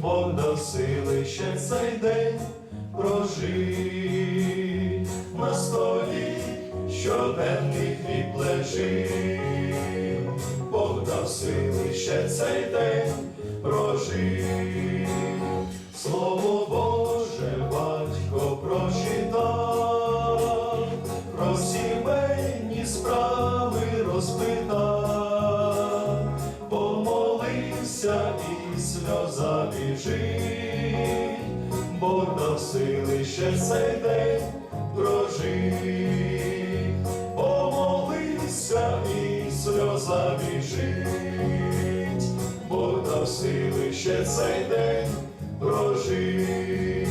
Бог дав сили ще цей на столі, щоденних хліб лежить, Бог дав сили ще цей день прожить. Слово Бог сили ще цей день прожить, помолився і сльоза біжить, Бог дав сили ще цей день прожить,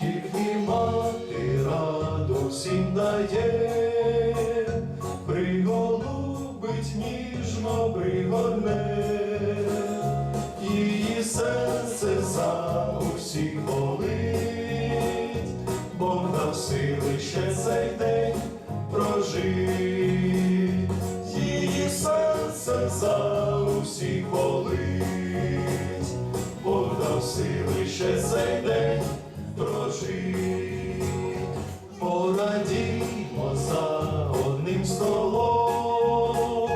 тільки мати раду всім дає, приголубить ніжно пригорне, серце за усіх Бог сили ще цей день прожить, її серце за усіх болить. Бог дав сили ще цей день прожить. Порадімо за одним столом,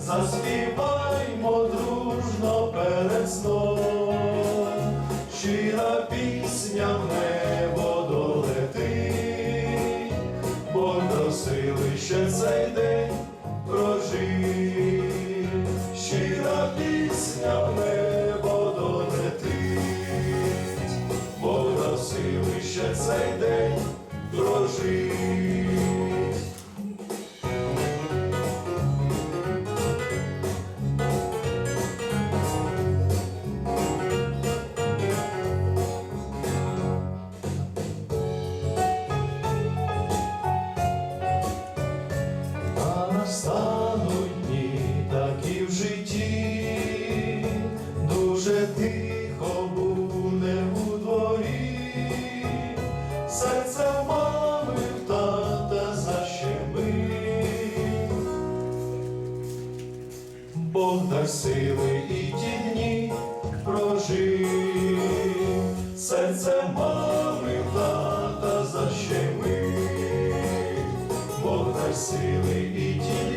заспіваймо дружно перед сном, щира пісня в небо Сили ще цей день прожить, настануть дні такі в житті, дуже тихо буде у дворі, серце в мами в тата защемить. Бог дасть сили і ті дні прожив, серце мами сили і ті